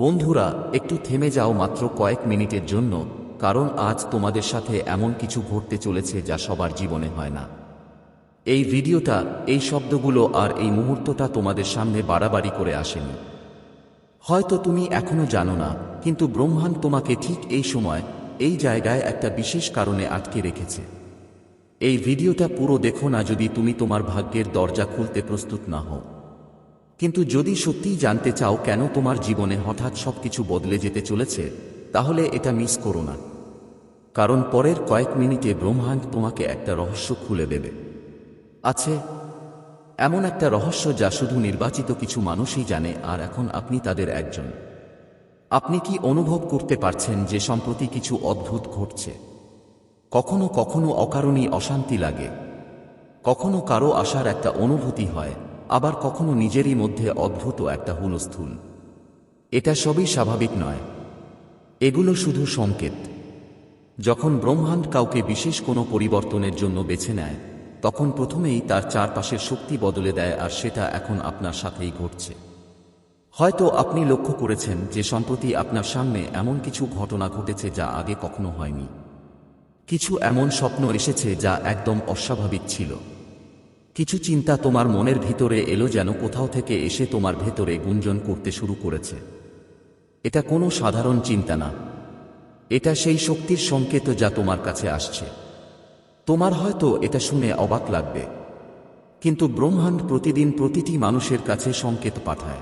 বন্ধুরা, একটু থেমে যাও মাত্র কয়েক মিনিটের জন্য, কারণ আজ তোমাদের সাথে এমন কিছু ঘটতে চলেছে যা সবার জীবনে হয় না। এই ভিডিওটা, এই শব্দগুলো আর এই মুহূর্তটা তোমাদের সামনে বাড়াবাড়ি করে আসেনি। হয়তো তুমি এখনও জানো না, কিন্তু ব্রহ্মাণ্ড তোমাকে ঠিক এই সময়, এই জায়গায় একটা বিশেষ কারণে আটকে রেখেছে। এই ভিডিওটা পুরো দেখো না যদি তুমি তোমার ভাগ্যের দরজা খুলতে প্রস্তুত না হও। কিন্তু যদি সত্যিই জানতে চাও কেন তোমার জীবনে হঠাৎ সবকিছু বদলে যেতে চলেছে, তাহলে এটা মিস করো না। কারণ পরের কয়েক মিনিটে ব্রহ্মাণ্ড তোমাকে একটা রহস্য খুলে দেবে। আছে, এমন একটা রহস্য যা শুধু নির্বাচিত কিছু মানুষই জানে আর এখন আপনি তাদের একজন। আপনি কি অনুভব করতে পারছেন যে সম্প্রতি কিছু অদ্ভুত ঘটছে? কখনো কখনো অকারণই অশান্তি লাগে। কখনো কারও আসার একটা অনুভূতি হয়। আবার কখনো নিজেরই মধ্যে অদ্ভুত একটা হুলস্থুল এটা সবই স্বাভাবিক নয়। এগুলো শুধু সংকেত। যখন ব্রহ্মাণ্ড কাউকে বিশেষ কোনো পরিবর্তনের জন্য বেছে নেয়, তখন প্রথমেই তার চারপাশের শক্তি বদলে দেয় আর সেটা এখন আপনার সাথেই ঘটছে। হয়তো আপনি লক্ষ্য করেছেন যে সম্প্রতি আপনার সামনে এমন কিছু ঘটনা ঘটেছে যা আগে কখনো হয়নি। কিছু এমন স্বপ্ন এসেছে যা একদম অস্বাভাবিক ছিল। কিছু চিন্তা তোমার মনের ভিতরে এলো যেন কোথাও থেকে এসে তোমার ভেতরে গুঞ্জন করতে শুরু করেছে। এটা কোনো সাধারণ চিন্তা না। এটা সেই শক্তির সংকেত যা তোমার কাছে আসছে। তোমার হয়তো এটা শুনে অবাক লাগবে। কিন্তু ব্রহ্মাণ্ড প্রতিদিন প্রতিটি মানুষের কাছে সংকেত পাঠায়।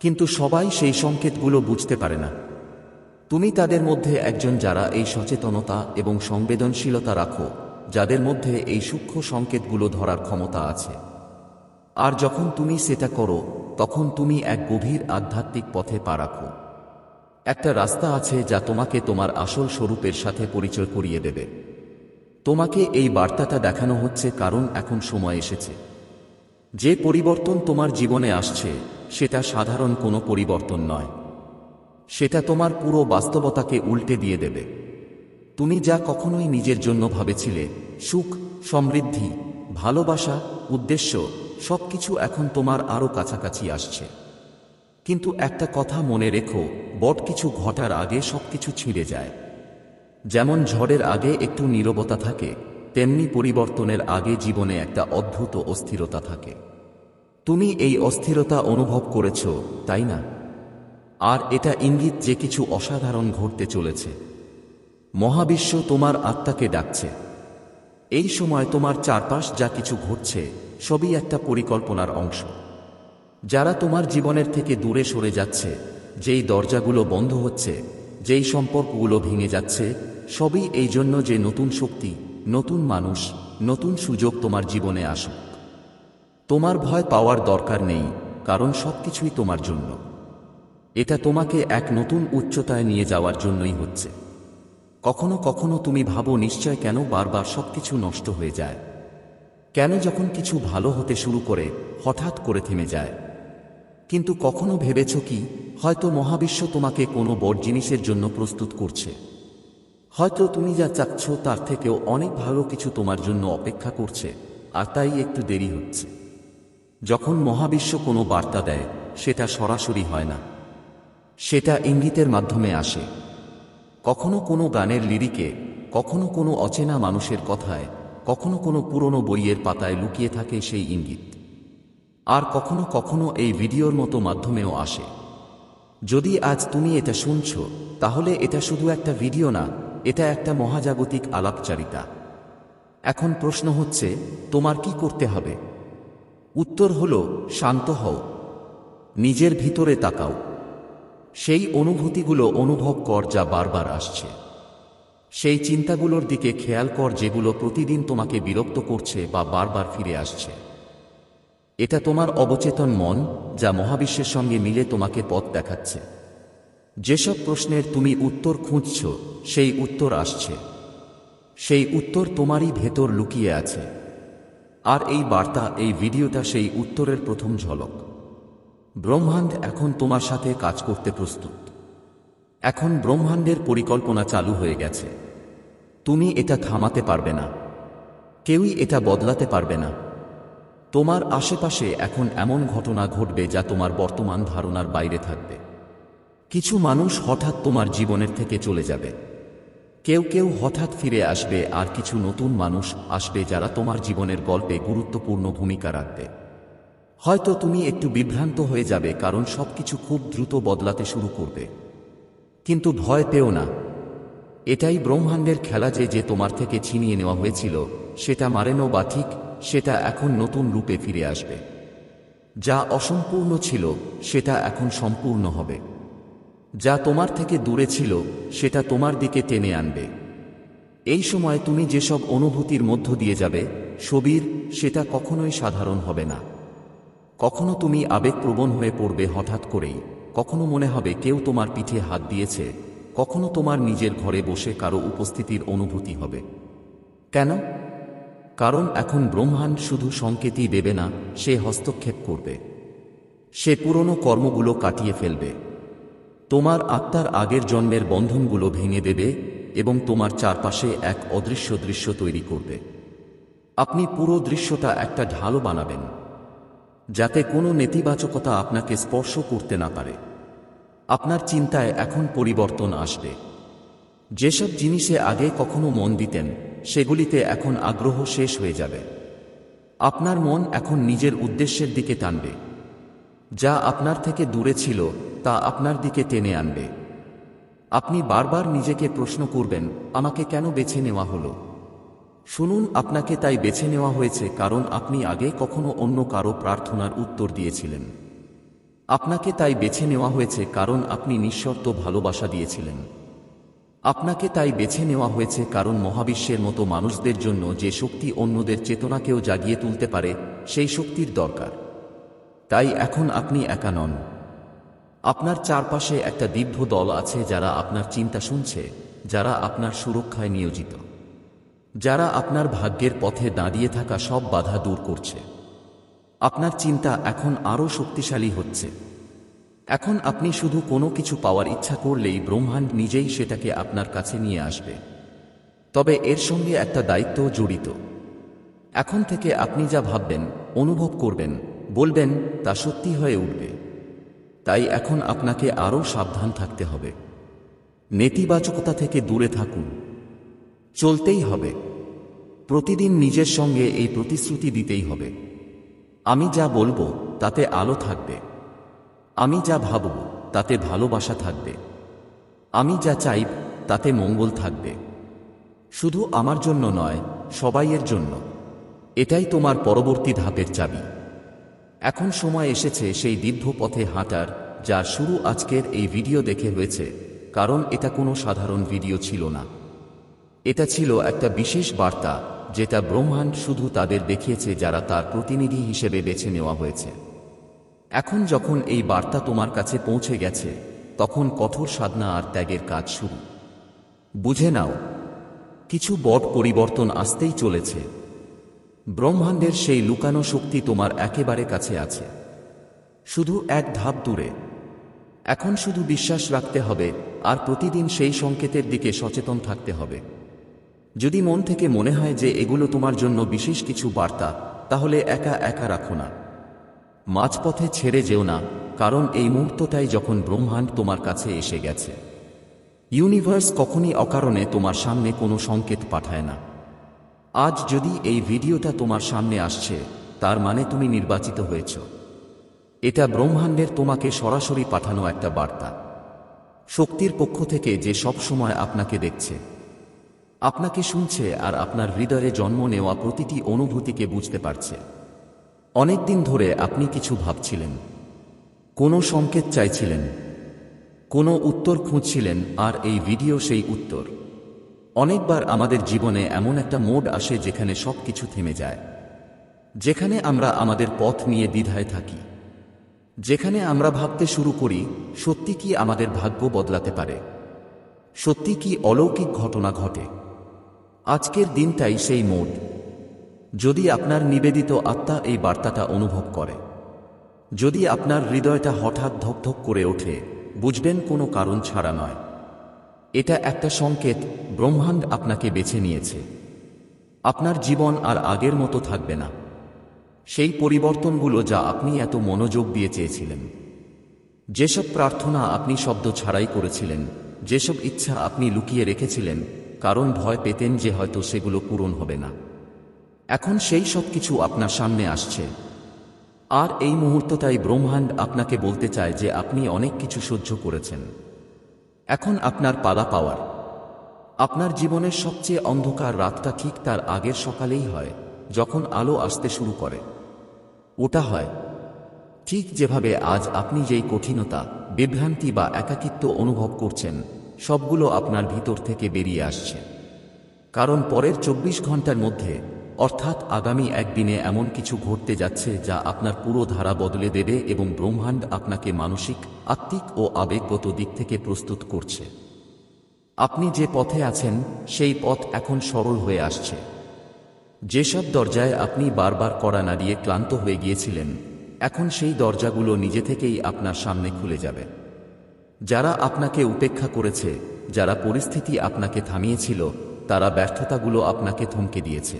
কিন্তু সবাই সেই সংকেতগুলো বুঝতে পারে না। তুমি তাদের মধ্যে একজন যারা এই সচেতনতা এবং সংবেদনশীলতা রাখো। যাদের মধ্যে এই সূক্ষ্ম সংকেতগুলো ধরার ক্ষমতা আছে। আর যখন তুমি সেটা করো, তখন তুমি এক গভীর আধ্যাত্মিক পথে পা রাখো। একটা রাস্তা আছে যা তোমাকে তোমার আসল স্বরূপের সাথে পরিচয় করিয়ে দেবে। তোমাকে এই বার্তাটা দেখানো হচ্ছে কারণ এখন সময় এসেছে। যে পরিবর্তন তোমার জীবনে আসছে, সেটা সাধারণ কোনো পরিবর্তন নয়। সেটা তোমার পুরো বাস্তবতাকে উল্টে দিয়ে দেবে। তুমি যা কখনোই নিজের জন্য ভাবেছিলে, সুখ, সমৃদ্ধি, ভালোবাসা, উদ্দেশ্য, সবকিছু এখন তোমার আরও কাছাকাছি আসছে। কিন্তু একটা কথা মনে রেখো, বট কিছু ঘটার আগে সবকিছু ছিঁড়ে যায়। যেমন ঝড়ের আগে একটু নীরবতা থাকে, তেমনি পরিবর্তনের আগে জীবনে একটা অদ্ভুত অস্থিরতা থাকে। তুমি এই অস্থিরতা অনুভব করেছ, তাই না? আর এটা ইঙ্গিত যে কিছু অসাধারণ ঘটতে চলেছে। মহাবিশ্ব তোমার আত্মাকে ডাকছে। এই সময় তোমার চারপাশ যা কিছু ঘটছে, সবই একটা পরিকল্পনার অংশ। যারা তোমার জীবনের থেকে দূরে সরে যাচ্ছে, যেই দরজাগুলো বন্ধ হচ্ছে, যেই সম্পর্কগুলো ভেঙে যাচ্ছে, সবই এই জন্য যে নতুন শক্তি, নতুন মানুষ, নতুন সুযোগ তোমার জীবনে আসুক। তোমার ভয় পাওয়ার দরকার নেই, কারণ সবকিছুই তোমার জন্য। এটা তোমাকে এক নতুন উচ্চতায় নিয়ে যাওয়ার জন্যই হচ্ছে। কখনো কখনো তুমি ভাবো নিশ্চয় কেন বারবার সবকিছু নষ্ট হয়ে যায়। কেন যখন কিছু ভালো হতে শুরু করে, হঠাৎ করে থেমে যায়। কিন্তু কখনো ভেবেছ কি, হয়তো মহাবিশ্ব তোমাকে কোনো বড় জিনিসের জন্য প্রস্তুত করছে। হয়তো তুমি যা চাচ্ছ তার থেকেও অনেক ভালো কিছু তোমার জন্য অপেক্ষা করছে, আর তাই একটু দেরি হচ্ছে। যখন মহাবিশ্ব কোনো বার্তা দেয়, সেটা সরাসরি হয় না। সেটা ইঙ্গিতের মাধ্যমে আসে। কখনো কোনো গানের লিরিকে, কখনো কোনো অচেনা মানুষের কথায়, কখনো কোনো পুরনো বইয়ের পাতায় লুকিয়ে থাকে সেই ইঙ্গিত। আর কখনো কখনো এই ভিডিওর মতো মাধ্যমেও আসে। যদি আজ তুমি এটা শুনছ, তাহলে এটা শুধু একটা ভিডিও না, এটা একটা মহাজাগতিক আলাপচারিতা। এখন প্রশ্ন হচ্ছে, তোমার কি করতে হবে? উত্তর হল, শান্ত হও। নিজের ভিতরে তাকাও। সেই অনুভূতিগুলো অনুভব কর যা বারবার আসছে। সেই চিন্তাগুলোর দিকে খেয়াল কর যেগুলো প্রতিদিন তোমাকে বিরক্ত করছে বা বারবার ফিরে আসছে। এটা তোমার অবচেতন মন যা মহাবিশ্বের সঙ্গে মিলে তোমাকে পথ দেখাচ্ছে। যেসব প্রশ্নের তুমি উত্তর খুঁজছ, সেই উত্তর আসছে। সেই উত্তর তোমারই ভেতর লুকিয়ে আছে। আর এই বার্তা, এই ভিডিওটা সেই উত্তরের প্রথম ঝলক। ব্রহ্মাণ্ড এখন তোমার সাথে কাজ করতে প্রস্তুত। এখন ব্রহ্মাণ্ডের পরিকল্পনা চালু হয়ে গেছে। তুমি এটা থামাতে পারবে না। কেউই এটা বদলাতে পারবে না। তোমার আশেপাশে এখন এমন ঘটনা ঘটবে যা তোমার বর্তমান ধারণার বাইরে থাকবে। কিছু মানুষ হঠাৎ তোমার জীবনের থেকে চলে যাবে। কেউ কেউ হঠাৎ ফিরে আসবে আর কিছু নতুন মানুষ আসবে যারা তোমার জীবনের গল্পে গুরুত্বপূর্ণ ভূমিকা রাখবে। হয়তো তুমি একটু বিভ্রান্ত হয়ে যাবে কারণ সবকিছু খুব দ্রুত বদলাতে শুরু করবে। কিন্তু ভয় পেও না। এটাই ব্রহ্মাণ্ডের খেলা যে যে তোমার থেকে ছিনিয়ে নেওয়া হয়েছিল, সেটা মারেনো বা ঠিক, সেটা এখন নতুন রূপে ফিরে আসবে। যা অসম্পূর্ণ ছিল, সেটা এখন সম্পূর্ণ হবে। যা তোমার থেকে দূরে ছিল, সেটা তোমার দিকে টেনে আনবে। এই সময় তুমি যেসব অনুভূতির মধ্য দিয়ে যাবে, সবির, সেটা কখনোই সাধারণ হবে না। কখনো তুমি আবেগপ্রবণ হয়ে পড়বে হঠাৎ করেই। কখনো মনে হবে কেউ তোমার পিঠে হাত দিয়েছে। কখনো তোমার নিজের ঘরে বসে কারও উপস্থিতির অনুভূতি হবে। কেন? কারণ এখন ব্রহ্মাণ্ড শুধু সংকেতই দেবে না, সে হস্তক্ষেপ করবে। সে পুরনো কর্মগুলো কাটিয়ে ফেলবে। তোমার আত্মার আগের জন্মের বন্ধনগুলো ভেঙে দেবে এবং তোমার চারপাশে এক অদৃশ্য দৃশ্য তৈরি করবে। আপনি পুরো দৃশ্যটা একটা ঢালও বানাবেন। যাতে কোনো নেতিবাচকতা আপনাকে স্পর্শ করতে না পারে। আপনার চিন্তায় এখন পরিবর্তন আসবে। যেসব জিনিসে আগে কখনো মন দিতেন, সেগুলিতে এখন আগ্রহ শেষ হয়ে যাবে। আপনার মন এখন নিজের উদ্দেশ্যের দিকে টানবে। যা আপনার থেকে দূরে ছিল, তা আপনার দিকে টেনে আনবে। আপনি বারবার নিজেকে প্রশ্ন করবেন, আমাকে কেন বেছে নেওয়া হলো? শুনুন, আপনাকে তাই বেছে নেওয়া হয়েছে কারণ আপনি আগে কখনো অন্য কারও প্রার্থনার উত্তর দিয়েছিলেন। আপনাকে তাই বেছে নেওয়া হয়েছে কারণ আপনি নিঃশর্ত ভালোবাসা দিয়েছিলেন। আপনাকে তাই বেছে নেওয়া হয়েছে কারণ মহাবিশ্বের মতো মানুষদের জন্য যে শক্তি অন্যদের চেতনাকেও জাগিয়ে তুলতে পারে, সেই শক্তির দরকার। তাই এখন আপনি একা নন। আপনার চারপাশে একটা দীর্ঘ দল আছে যারা আপনার চিন্তা শুনছে, যারা আপনার সুরক্ষায় নিয়োজিত। যারা আপনার ভাগ্যের পথে দাঁড়িয়ে থাকা সব বাধা দূর করছে। আপনার চিন্তা এখন আরও শক্তিশালী হচ্ছে। এখন আপনি শুধু কোনো কিছু পাওয়ার ইচ্ছা করলেই ব্রহ্মাণ্ড নিজেই সেটাকে আপনার কাছে নিয়ে আসবে। তবে এর সঙ্গে একটা দায়িত্ব জড়িত। এখন থেকে আপনি যা ভাববেন, অনুভব করবেন, বলবেন, তা সত্যি হয়ে উঠবে। তাই এখন আপনাকে আরও সাবধান থাকতে হবে। নেতিবাচকতা থেকে দূরে থাকুন। চলতেই হবে। প্রতিদিন নিজের সঙ্গে এই প্রতিশ্রুতি দিতেই হবে। আমি যা বলব, তাতে আলো থাকবে। আমি যা ভাবব, তাতে ভালোবাসা থাকবে। আমি যা চাইব তাতে মঙ্গল থাকবে। শুধু আমার জন্য নয়, সবাইয়ের জন্য। এটাই তোমার পরবর্তী ধাপের চাবি। এখন সময় এসেছে সেই দীর্ঘ পথে হাঁটার, যার শুরু আজকের এই ভিডিও দেখে হয়েছে, কারণ এটা কোনো সাধারণ ভিডিও ছিল না। এটা ছিল একটা বিশেষ বার্তা যেটা ব্রহ্মাণ্ড শুধু তাদের দেখিয়েছে যারা তার প্রতিনিধি হিসেবে বেছে নেওয়া হয়েছে। এখন যখন এই বার্তা তোমার কাছে পৌঁছে গেছে, তখন কঠোর সাধনা আর ত্যাগের কাজ শুরু। বুঝে নাও, কিছু বট পরিবর্তন আসতেই চলেছে। ব্রহ্মাণ্ডের সেই লুকানো শক্তি তোমার একেবারে কাছে আছে। শুধু এক ধাপ দূরে। এখন শুধু বিশ্বাস রাখতে হবে, আর প্রতিদিন সেই সংকেতের দিকে সচেতন থাকতে হবে। যদি মন থেকে মনে হয় যে এগুলো তোমার জন্য বিশেষ কিছু বার্তা, তাহলে একা একা রাখো না। মাঝপথে ছেড়ে যেও না, কারণ এই মুহূর্তটাই যখন ব্রহ্মাণ্ড তোমার কাছে এসে গেছে। ইউনিভার্স কখনই অকারণে তোমার সামনে কোনো সংকেত পাঠায় না। আজ যদি এই ভিডিওটা তোমার সামনে আসছে, তার মানে তুমি নির্বাচিত হয়েছ। এটা ব্রহ্মাণ্ডের তোমাকে সরাসরি পাঠানো একটা বার্তা। শক্তির পক্ষ থেকে যে সব সময় আপনাকে দেখছে আপনাকে শুনছে আর আপনার হৃদয়ে জন্ম নেওয়া প্রতিটি অনুভূতিকে বুঝতে পারছে। অনেকদিন ধরে আপনি কিছু ভাবছিলেন। কোনো সংকেত চাইছিলেন। কোনো উত্তর খুঁজছিলেন আর এই ভিডিও সেই উত্তর। অনেকবার আমাদের জীবনে এমন একটা মোড আসে যেখানে সব কিছু থেমে যায়। যেখানে আমরা আমাদের পথ নিয়ে দ্বিধায় থাকি। যেখানে আমরা ভাবতে শুরু করি, সত্যি কি আমাদের ভাগ্য বদলাতে পারে? সত্যি কি অলৌকিক ঘটনা ঘটে? আজকের দিনটাই সেই মোড যদি আপনার নিবেদিত আত্মা এই বার্তাটা অনুভব করে। যদি আপনার হৃদয়টা হঠাৎ ধকধক করে ওঠে, বুঝবেন কোনো কারণ ছাড়া নয়। এটা একটা সংকেত, ব্রহ্মাণ্ড আপনাকে বেছে নিয়েছে। আপনার জীবন আর আগের মতো থাকবে না। সেই পরিবর্তনগুলো যা আপনি এত মনোযোগ দিয়ে চেয়েছিলেন। যেসব প্রার্থনা আপনি শব্দ ছাড়াই করেছিলেন, যেসব ইচ্ছা আপনি লুকিয়ে রেখেছিলেন কারণ ভয় পেতেন যে হয়তো সেগুলো পূরণ হবে না। এখন সেই সব কিছু আপনার সামনে আসছে। আর এই মুহূর্তটাই ব্রহ্মাণ্ড আপনাকে বলতে চায় যে আপনি অনেক কিছু সহ্য করেছেন। এখন আপনার পালা পাওয়ার। আপনার জীবনের সবচেয়ে অন্ধকার রাতটা ঠিক তার আগের সকালেই হয়, যখন আলো আসতে শুরু করে। ওটা হয়। ঠিক যেভাবে আজ আপনি যেই কঠিনতা, বিভ্রান্তি বা একাকিত্ব অনুভব করছেন সবগুলো আপনার ভিতর থেকে বেরিয়ে আসছে। কারণ পরের চব্বিশ ঘণ্টার মধ্যে, অর্থাৎ আগামী একদিনে এমন কিছু ঘটতে যাচ্ছে যা আপনার পুরো ধারা বদলে দেবে এবং ব্রহ্মাণ্ড আপনাকে মানসিক, আত্মিক ও আবেগগত দিক থেকে প্রস্তুত করছে। আপনি যে পথে আছেন, সেই পথ এখন সরল হয়ে আসছে। যেসব দরজায় আপনি বারবার কড়া নাড়িয়ে ক্লান্ত হয়ে গিয়েছিলেন, এখন সেই দরজাগুলো নিজে থেকেই আপনার সামনে খুলে যাবে। যারা আপনাকে উপেক্ষা করেছে, যারা পরিস্থিতি আপনাকে থামিয়েছিল, তারা ব্যর্থতাগুলো আপনাকে থমকে দিয়েছে।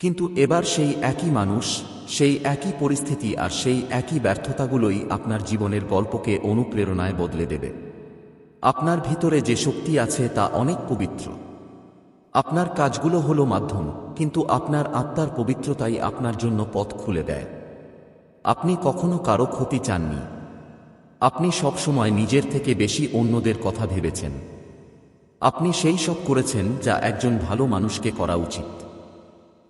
কিন্তু এবার সেই একই মানুষ, সেই একই পরিস্থিতি আর সেই একই ব্যর্থতাগুলোই আপনার জীবনের গল্পকে অনুপ্রেরণায় বদলে দেবে। আপনার ভিতরে যে শক্তি আছে তা অনেক পবিত্র। আপনার কাজগুলো হলো মাধ্যম, কিন্তু আপনার আত্মার পবিত্রতাই আপনার জন্য পথ খুলে দেয়। আপনি কখনো কারও ক্ষতি চাননি আপনি সবসময় নিজের থেকে বেশি অন্যদের কথা ভেবেছেন। আপনি সেই সব করেছেন যা একজন ভালো মানুষকে করা উচিত।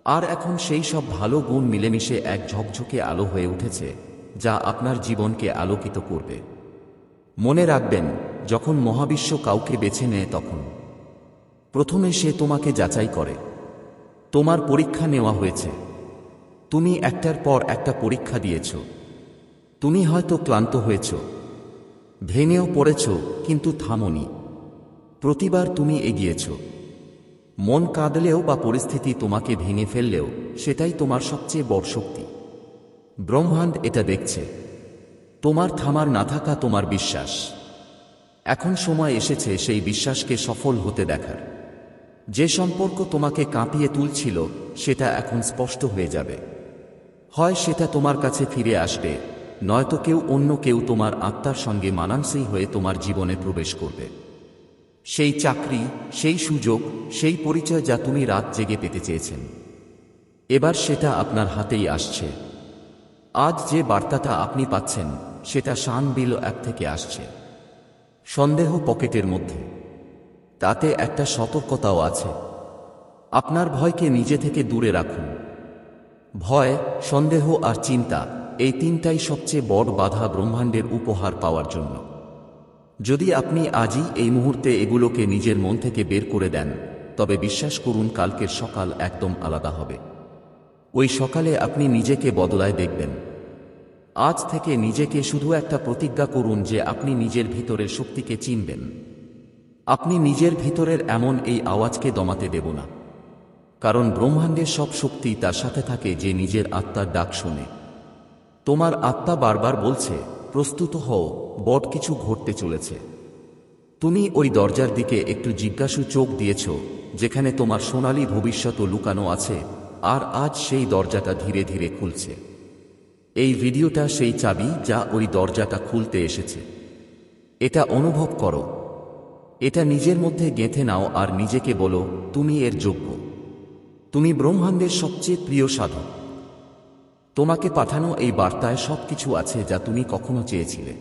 আর এখন সেই সব ভালো গুণ মিলেমিশে এক ঝকঝকে আলো হয়ে উঠেছে, যা আপনার জীবনকে আলোকিত করবে। মনে রাখবেন, যখন মহাবিশ্ব কাউকে বেছে নেয় তখন। প্রথমে সে তোমাকে যাচাই করে। তোমার পরীক্ষা নেওয়া হয়েছে। তুমি একটার পর একটা পরীক্ষা দিয়েছ। তুমি হয়তো ক্লান্ত হয়েছ। ভেঙেও পড়েছ, কিন্তু থামনি। প্রতিবার তুমি এগিয়েছ। মন কাঁদলেও বা পরিস্থিতি তোমাকে ভেঙে ফেললেও, সেটাই তোমার সবচেয়ে বড় শক্তি। ব্রহ্মাণ্ড এটা দেখছে। তোমার থামার না থাকা তোমার বিশ্বাস। এখন সময় এসেছে সেই বিশ্বাসকে সফল হতে দেখার। যে সম্পর্ক তোমাকে কাঁপিয়ে তুলছিল, সেটা এখন স্পষ্ট হয়ে যাবে। হয় সেটা তোমার কাছে ফিরে আসবে নয়তো কেউ অন্য কেউ তোমার আত্মার সঙ্গে মানানসই হয়ে তোমার জীবনে প্রবেশ করবে। সেই চাকরি, সেই সুযোগ, সেই পরিচয় যা তুমি রাত জেগে পেতে চেয়েছেন। এবার সেটা আপনার হাতেই আসছে। আজ যে বার্তাটা আপনি পাচ্ছেন, সেটা শান বিল অ্যাপ থেকে আসছে। সন্দেহ পকেটের মধ্যে। তাতে একটা সতর্কতাও আছে। আপনার ভয়কে নিজে থেকে দূরে রাখুন। ভয়, সন্দেহ আর চিন্তা এই তিনটাই সবচেয়ে বড় বাধা ব্রহ্মাণ্ডের উপহার পাওয়ার জন্য। যদি আপনি আজই এই মুহূর্তে এগুলোকে নিজের মন থেকে বের করে দেন, তবে বিশ্বাস করুন কালকের সকাল একদম আলাদা হবে। ওই সকালে আপনি নিজেকে বদলায় দেখবেন। আজ থেকে নিজেকে শুধু একটা প্রতিজ্ঞা করুন যে আপনি নিজের ভিতরের শক্তিকে চিনবেন। আপনি নিজের ভিতরের এমন এই আওয়াজকে দমাতে দেব না। কারণ ব্রহ্মাণ্ডের সব শক্তি তার সাথে থাকে যে নিজের আত্মার ডাক শোনে। তোমার আত্মা বারবার বলছে, প্রস্তুত হও, বট কিছু ঘটতে চলেছে। তুমি ওই দরজার দিকে একটু জিজ্ঞাসু চোখ দিয়েছ, যেখানে তোমার সোনালী ভবিষ্যৎ লুকানো আছে, আর আজ সেই দরজাটা ধীরে ধীরে খুলছে। এই ভিডিওটা সেই চাবি যা ওই দরজাটা খুলতে এসেছে। এটা অনুভব করো। এটা নিজের মধ্যে গেঁথে নাও আর নিজেকে বলো, তুমি এর যোগ্য। তুমি ব্রহ্মাণ্ডের সবচেয়ে প্রিয় সাধক। তোমাকে পাঠানো এই বার্তায় সব কিছু আছে যা তুমি কখনো চেয়েছিলে।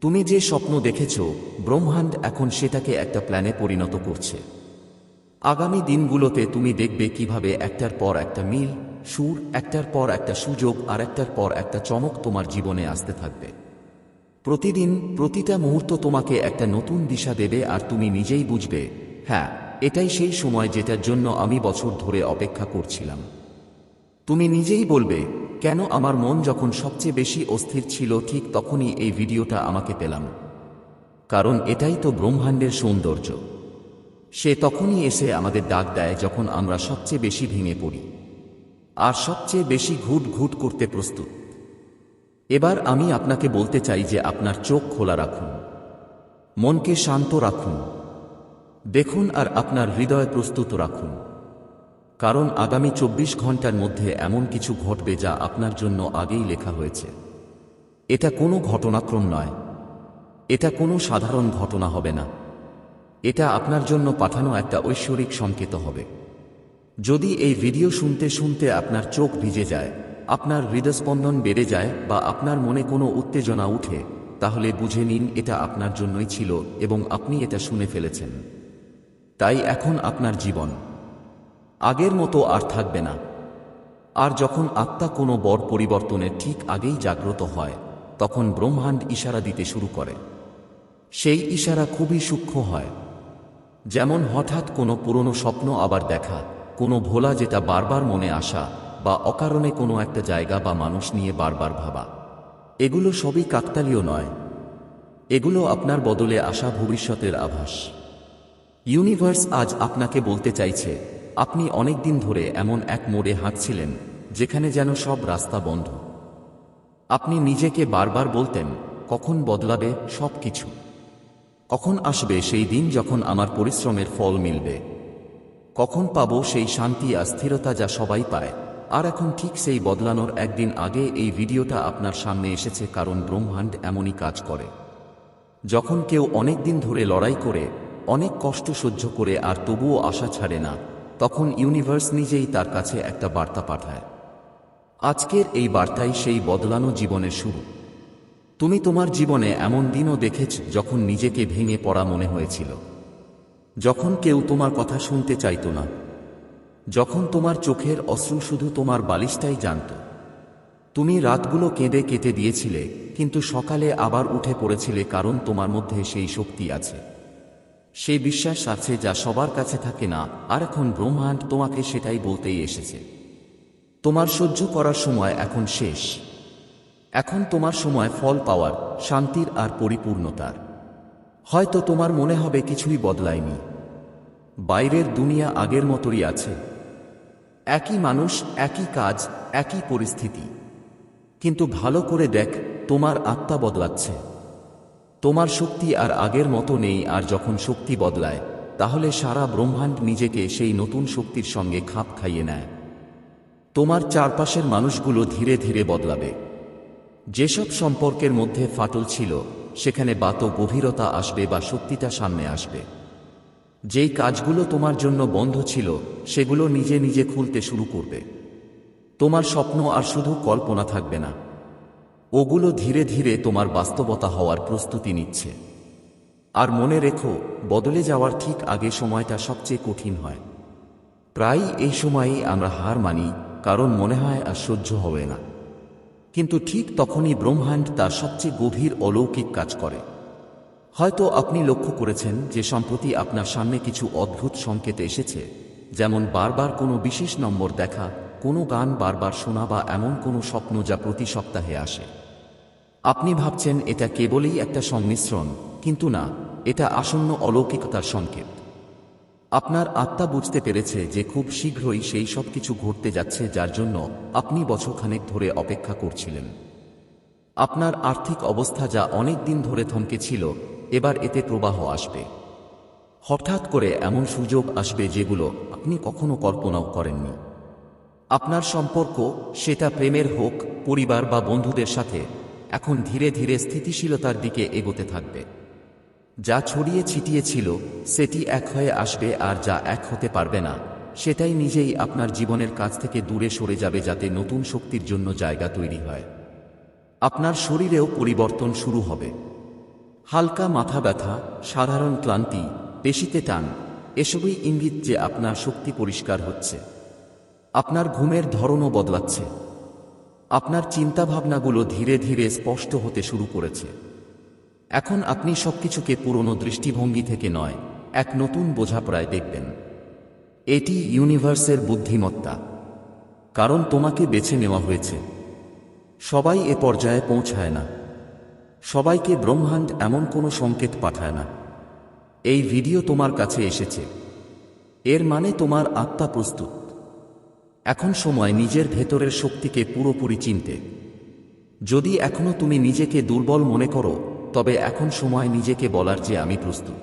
তুমি যে স্বপ্ন দেখেছ, ব্রহ্মাণ্ড এখন সেটাকে একটা প্ল্যানে পরিণত করছে। আগামী দিনগুলোতে তুমি দেখবে কীভাবে একটার পর একটা মিল, সুর, একটার পর একটা সুযোগ আর একটার পর একটা চমক তোমার জীবনে আসতে থাকবে। প্রতিদিন প্রতিটা মুহূর্ত তোমাকে একটা নতুন দিশা দেবে আর তুমি নিজেই বুঝবে হ্যাঁ এটাই সেই সময় যেটার জন্য আমি বছর ধরে অপেক্ষা করছিলাম। তুমি নিজেই বলবে, কেন আমার মন যখন সবচেয়ে বেশি অস্থির ছিল ঠিক তখনই এই ভিডিওটা আমাকে পেলাম। কারণ এটাই তো ব্রহ্মাণ্ডের সৌন্দর্য। সে তখনই এসে আমাদের ডাক দেয় যখন আমরা সবচেয়ে বেশি ভেঙে পড়ি। আর সবচেয়ে বেশি ঘুট ঘুট করতে প্রস্তুত। এবার আমি আপনাকে বলতে চাই যে আপনার চোখ খোলা রাখুন। মনকে শান্ত রাখুন। দেখুন আর আপনার হৃদয় প্রস্তুত রাখুন। কারণ আগামী চব্বিশ ঘণ্টার মধ্যে এমন কিছু ঘটবে যা আপনার জন্য আগেই লেখা হয়েছে। এটা কোনো ঘটনাক্রম নয়। এটা কোনো সাধারণ ঘটনা হবে না। এটা আপনার জন্য পাঠানো একটা ঐশ্বরিক সংকেত হবে। যদি এই ভিডিও শুনতে শুনতে আপনার চোখ ভিজে যায়, আপনার হৃদস্পন্দন বেড়ে যায় বা আপনার মনে কোনো উত্তেজনা উঠে, তাহলে বুঝে নিন এটা আপনার জন্যই ছিল এবং আপনি এটা শুনে ফেলেছেন। তাই এখন আপনার জীবন। আগের মতো আর থাকবে না। আর যখন আত্মা কোনো বড় পরিবর্তনের ঠিক আগেই জাগ্রত হয়, তখন ব্রহ্মাণ্ড ইশারা দিতে শুরু করে। সেই ইশারা খুবই সূক্ষ্ম হয়। যেমন হঠাৎ কোনো পুরনো স্বপ্ন আবার দেখা, কোনো ভোলা যেটা বারবার মনে আসা, বা অকারণে কোনো একটা জায়গা বা মানুষ নিয়ে বারবার ভাবা। এগুলো সবই কাকতালীয় নয়। এগুলো আপনার বদলে আসা ভবিষ্যতের আভাস। ইউনিভার্স আজ আপনাকে বলতে চাইছে আপনি অনেক দিন ধরে এমন এক মোড়ে হাঁটছিলেন, যেখানে যেন সব রাস্তা বন্ধ। আপনি নিজেকে বারবার বলতেন, কখন বদলাবে সব কিছু কখন আসবে সেই দিন যখন আমার পরিশ্রমের ফল মিলবে? কখন পাবো সেই শান্তি আর স্থিরতা যা সবাই পায়? আর এখন ঠিক সেই বদলানোর একদিন আগে এই ভিডিওটা আপনার সামনে এসেছে কারণ ব্রহ্মাণ্ড এমনই কাজ করে। যখন কেউ অনেক দিন ধরে লড়াই করে, অনেক কষ্ট সহ্য করে আর তবুও আশা ছাড়ে না তখন ইউনিভার্স নিজেই তার কাছে একটা বার্তা পাঠায়। আজকের এই বার্তাই সেই বদলানো জীবনের শুরু। তুমি তোমার জীবনে এমন দিনও দেখেছ যখন নিজেকে ভেঙে পড়া মনে হয়েছিল। যখন কেউ তোমার কথা শুনতে চাইতো না। যখন তোমার চোখের অশ্রু শুধু তোমার বালিশটাই জানত। তুমি রাতগুলো কেঁদে কেটে দিয়েছিলে, কিন্তু সকালে আবার উঠে পড়েছিলে কারণ তোমার মধ্যে সেই শক্তি আছে। সেই বিশ্বাস আছে যা সবার কাছে থাকে না, আর এখন ব্রহ্মাণ্ড তোমাকে সেটাই বলতেই এসেছে। তোমার সহ্য করার সময় এখন শেষ। এখন তোমার সময় ফল পাওয়ার, শান্তির আর পরিপূর্ণতার। হয়তো তোমার মনে হবে কিছুই বদলায়নি। বাইরের দুনিয়া আগের মতোই আছে। একই মানুষ, একই কাজ, একই পরিস্থিতি। কিন্তু ভালো করে দেখ, তোমার আত্মা বদলাচ্ছে। তোমার শক্তি আর আগের মতো নেই আর যখন শক্তি বদলায়, তাহলে সারা ব্রহ্মাণ্ড নিজেকে সেই নতুন শক্তির সঙ্গে খাপ খাইয়ে নেয়। তোমার চারপাশের মানুষগুলো ধীরে ধীরে বদলাবে। যেসব সম্পর্কের মধ্যে ফাটল ছিল, সেখানে বাত গভীরতা আসবে বা শক্তিটা সামনে আসবে। যেই কাজগুলো তোমার জন্য বন্ধ ছিল, সেগুলো নিজে নিজে খুলতে শুরু করবে। তোমার স্বপ্ন আর শুধু কল্পনা থাকবে না। ওগুলো ধীরে ধীরে তোমার বাস্তবতা হওয়ার প্রস্তুতি নিচ্ছে। আর মনে রেখো, বদলে যাওয়ার ঠিক আগে সময়টা সবচেয়ে কঠিন হয়। প্রায় এই সময়েই আমরা হার মানি, কারণ মনে হয় আর সহ্য হবে না। কিন্তু ঠিক তখনই ব্রহ্মাণ্ড তার সবচেয়ে গভীর অলৌকিক কাজ করে। হয়তো আপনি লক্ষ্য করেছেন যে সম্প্রতি আপনার সামনে কিছু অদ্ভুত সংকেত এসেছে, যেমন বারবার কোনো বিশেষ নম্বর দেখা, কোনো গান বারবার শোনা বা এমন কোনো স্বপ্ন যা প্রতি সপ্তাহে আসে। আপনি ভাবছেন এটা কেবলই একটা সংমিশ্রণ, কিন্তু না, এটা আসন্ন অলৌকিকতার সংকেত। আপনার আত্মা বুঝতে পেরেছে যে খুব শীঘ্রই সেই সব কিছু ঘটতে যাচ্ছে যার জন্য আপনি বছরখানেক ধরে অপেক্ষা করছিলেন। আপনার আর্থিক অবস্থা যা অনেক দিন ধরে থমকে ছিল, এবার এতে প্রবাহ আসবে। হঠাৎ করে এমন সুযোগ আসবে যেগুলো আপনি কখনো কল্পনাও করেননি। আপনার সম্পর্ক, সেটা প্রেমের হোক, পরিবার বা বন্ধুদের সাথে এখন ধীরে ধীরে স্থিতিশীলতার দিকে এগোতে থাকবে। যা ছড়িয়ে ছিটিয়ে ছিল, সেটি এক হয়ে আসবে আর যা এক হতে পারবে না, সেটাই নিজেই আপনার জীবনের কাছ থেকে দূরে সরে যাবে যাতে নতুন শক্তির জন্য জায়গা তৈরি হয়। আপনার শরীরেও পরিবর্তন শুরু হবে। হালকা মাথা ব্যথা, সাধারণ ক্লান্তি, পেশিতে টান, এসবই ইঙ্গিত যে আপনার শক্তি পরিষ্কার হচ্ছে। আপনার ঘুমের ধরনও বদলাচ্ছে। আপনার চিন্তাভাবনাগুলো ধীরে ধীরে স্পষ্ট হতে শুরু করেছে। এখন আপনি সবকিছুকে পুরনো দৃষ্টিভঙ্গি থেকে নয়, এক নতুন বোঝাপড়ায় দেখবেন। এটি ইউনিভার্সের বুদ্ধিমত্তা। কারণ তোমাকে বেছে নেওয়া হয়েছে। সবাই এ পর্যায়ে পৌঁছায় না। সবাইকে ব্রহ্মাণ্ড এমন কোনো সংকেত পাঠায় না। এই ভিডিও তোমার কাছে এসেছে। এর মানে তোমার আত্মা প্রস্তুত। এখন সময় নিজের ভেতরের শক্তিকে পুরোপুরি চিনতে। যদি এখনও তুমি নিজেকে দুর্বল মনে করো, তবে এখন সময় নিজেকে বলার যে আমি প্রস্তুত।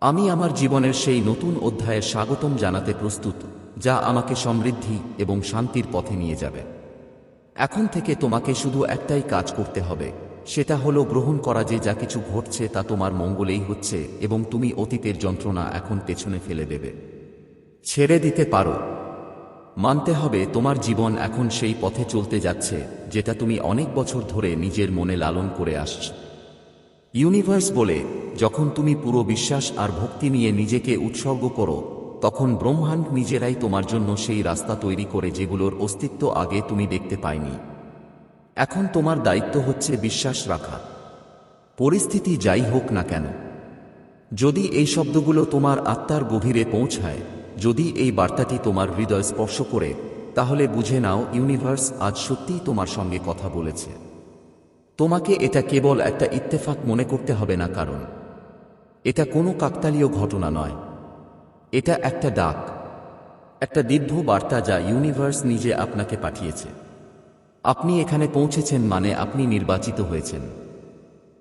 আমি আমার জীবনের সেই নতুন অধ্যায়ে স্বাগতম জানাতে প্রস্তুত, যা আমাকে সমৃদ্ধি এবং শান্তির পথে নিয়ে যাবে। এখন থেকে তোমাকে শুধু একটাই কাজ করতে হবে, সেটা হলো গ্রহণ করা যে যা কিছু ঘটছে তা তোমার মঙ্গলেই হচ্ছে এবং তুমি অতীতের যন্ত্রণা এখন পেছনে ফেলে দেবে। ছেড়ে দিতে পারো মানতে হবে তোমার জীবন এখন সেই পথে চলতে যাচ্ছে, যেটা তুমি অনেক বছর ধরে নিজের মনে লালন করে আসছ। ইউনিভার্স বলে, যখন তুমি পুরো বিশ্বাস আর ভক্তি নিয়ে নিজেকে উৎসর্গ করো, তখন ব্রহ্মাণ্ড নিজেরাই তোমার জন্য সেই রাস্তা তৈরি করে যেগুলোর অস্তিত্ব আগে তুমি দেখতে পাইনি। এখন তোমার দায়িত্ব হচ্ছে বিশ্বাস রাখা। পরিস্থিতি যাই হোক না কেন, যদি এই শব্দগুলো তোমার আত্মার গভীরে পৌঁছায় যদি এই বার্তাটি তোমার হৃদয় স্পর্শ করে, তাহলে বুঝে নাও ইউনিভার্স আজ সত্যিই তোমার সঙ্গে কথা বলেছে। তোমাকে এটা কেবল একটা ইত্তেফাক মনে করতে হবে না কারণ, এটা কোনো কাকতালীয় ঘটনা নয়। এটা একটা ডাক, একটা দীর্ঘ বার্তা যা ইউনিভার্স নিজে আপনাকে পাঠিয়েছে। আপনি এখানে পৌঁছেছেন মানে আপনি নির্বাচিত হয়েছেন।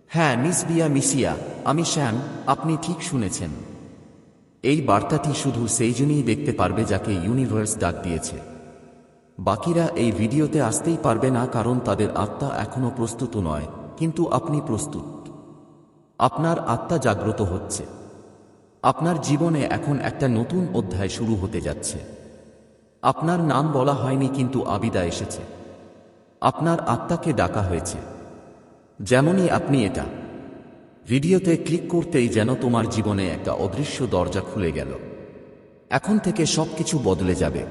হ্যাঁ মিস বিয়া মিসিয়া, আমি শ্যাম, আপনি ঠিক শুনেছেন। এই বার্তাটি শুধু সেইজনই দেখতে পারবে যাকে ইউনিভার্স ডাক দিয়েছে। বাকিরা এই ভিডিওতে আসতেই পারবে না কারণ তাদের আত্মা এখনও প্রস্তুত নয়, কিন্তু আপনি প্রস্তুত। আপনার আত্মা জাগ্রত হচ্ছে। আপনার জীবনে এখন একটা নতুন অধ্যায় শুরু হতে যাচ্ছে। আপনার নাম বলা হয়নি, কিন্তু আবিদা এসেছে। আপনার আত্মাকে ডাকা হয়েছে। যেমনই আপনি এটা ভিডিওতে ক্লিক করতেই যেন তোমার জীবনে একটা অদৃশ্য দরজা খুলে গেল। এখন থেকে সবকিছু বদলে যাবে।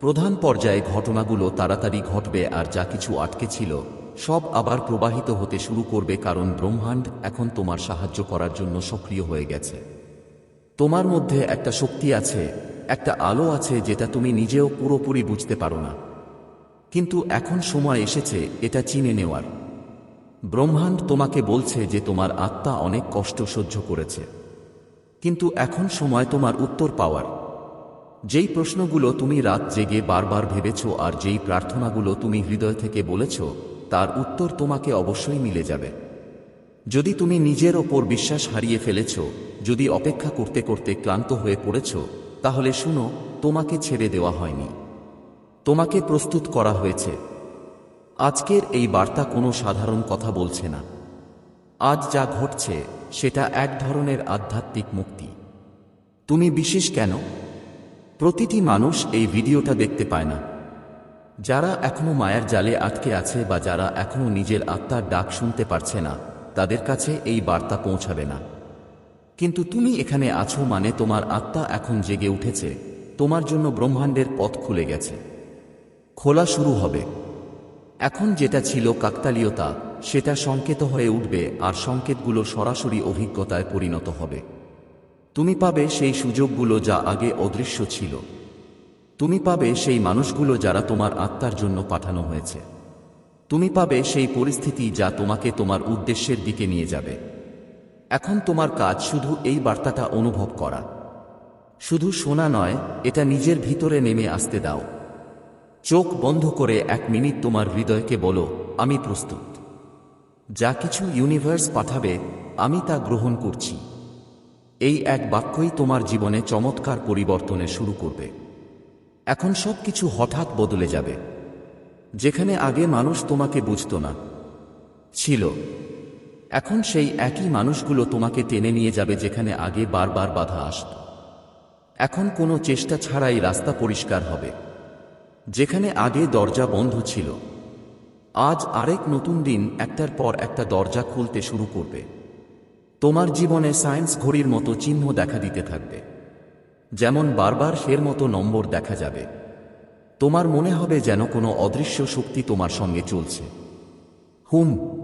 প্রধান পর্যায়ে ঘটনাগুলো তাড়াতাড়ি ঘটবে আর যা কিছু আটকে ছিল, সব আবার প্রবাহিত হতে শুরু করবে কারণ ব্রহ্মাণ্ড এখন তোমার সাহায্য করার জন্য সক্রিয় হয়ে গেছে। তোমার মধ্যে একটা শক্তি আছে, একটা আলো আছে যেটা তুমি নিজেও পুরোপুরি বুঝতে পারো না। কিন্তু এখন সময় এসেছে, এটা চিনে নেওয়ার। ব্রহ্মাণ্ড তোমাকে বলছে যে তোমার আত্মা অনেক কষ্ট সহ্য করেছে। কিন্তু এখন সময় তোমার উত্তর পাওয়ার। যেই প্রশ্নগুলো তুমি রাত জেগে বারবার ভেবেছ আর যেই প্রার্থনাগুলো তুমি হৃদয় থেকে বলেছ, তার উত্তর তোমাকে অবশ্যই মিলে যাবে। যদি তুমি নিজের ওপর বিশ্বাস হারিয়ে ফেলেছ, যদি অপেক্ষা করতে করতে ক্লান্ত হয়ে পড়েছ, তাহলে শুনো, তোমাকে ছেড়ে দেওয়া হয়নি। তোমাকে প্রস্তুত করা হয়েছে। আজকের এই বার্তা কোনো সাধারণ কথা বলছে না। আজ যা ঘটছে, সেটা এক ধরনের আধ্যাত্মিক মুক্তি। তুমি বিশেষ কেন? প্রতিটি মানুষ এই ভিডিওটা দেখতে পায় না। যারা এখনও মায়ের জালে আটকে আছে বা যারা এখনও নিজের আত্মার ডাক শুনতে পারছে না, তাদের কাছে এই বার্তা পৌঁছাবে না। কিন্তু তুমি এখানে আছো মানে তোমার আত্মা এখন জেগে উঠেছে, তোমার জন্য ব্রহ্মাণ্ডের পথ খুলে গেছে। খোলা শুরু হবে। এখন যেটা ছিল কাকতালীয়তা, সেটা সংকেত হয়ে উঠবে আর সংকেতগুলো সরাসরি অভিজ্ঞতায় পরিণত হবে। তুমি পাবে সেই সুযোগগুলো যা আগে অদৃশ্য ছিল। তুমি পাবে সেই মানুষগুলো যারা তোমার আত্মার জন্য পাঠানো হয়েছে। তুমি পাবে সেই পরিস্থিতি যা তোমাকে তোমার উদ্দেশ্যের দিকে নিয়ে যাবে। এখন তোমার কাজ শুধু এই বার্তাটা অনুভব করা। শুধু শোনা নয়, এটা নিজের ভিতরে নেমে আসতে দাও। চোখ বন্ধ করে এক মিনিট তোমার হৃদয়কে বলো, আমি প্রস্তুত। যা কিছু ইউনিভার্স পাঠাবে, আমি তা গ্রহণ করছি। এই এক বাক্যই তোমার জীবনে চমৎকার পরিবর্তনে শুরু করবে। এখন সব কিছু হঠাৎ বদলে যাবে। যেখানে আগে মানুষ তোমাকে বুঝত না, ছিল। এখন সেই একই মানুষগুলো তোমাকে টেনে নিয়ে যাবে যেখানে আগে বারবার বাধা আসত। এখন কোনো চেষ্টা ছাড়াই রাস্তা পরিষ্কার হবে। যেখানে আগে দরজা বন্ধ ছিল। আজ আরেক নতুন দিন, একটার পর একটা দরজা খুলতে শুরু করবে। তোমার জীবনে সায়েন্স ঘড়ির মতো চিহ্ন দেখা দিতে থাকবে। যেমন বারবার সের মতো নম্বর দেখা যাবে। তোমার মনে হবে যেন কোনো অদৃশ্য শক্তি তোমার সঙ্গে চলছে। হুম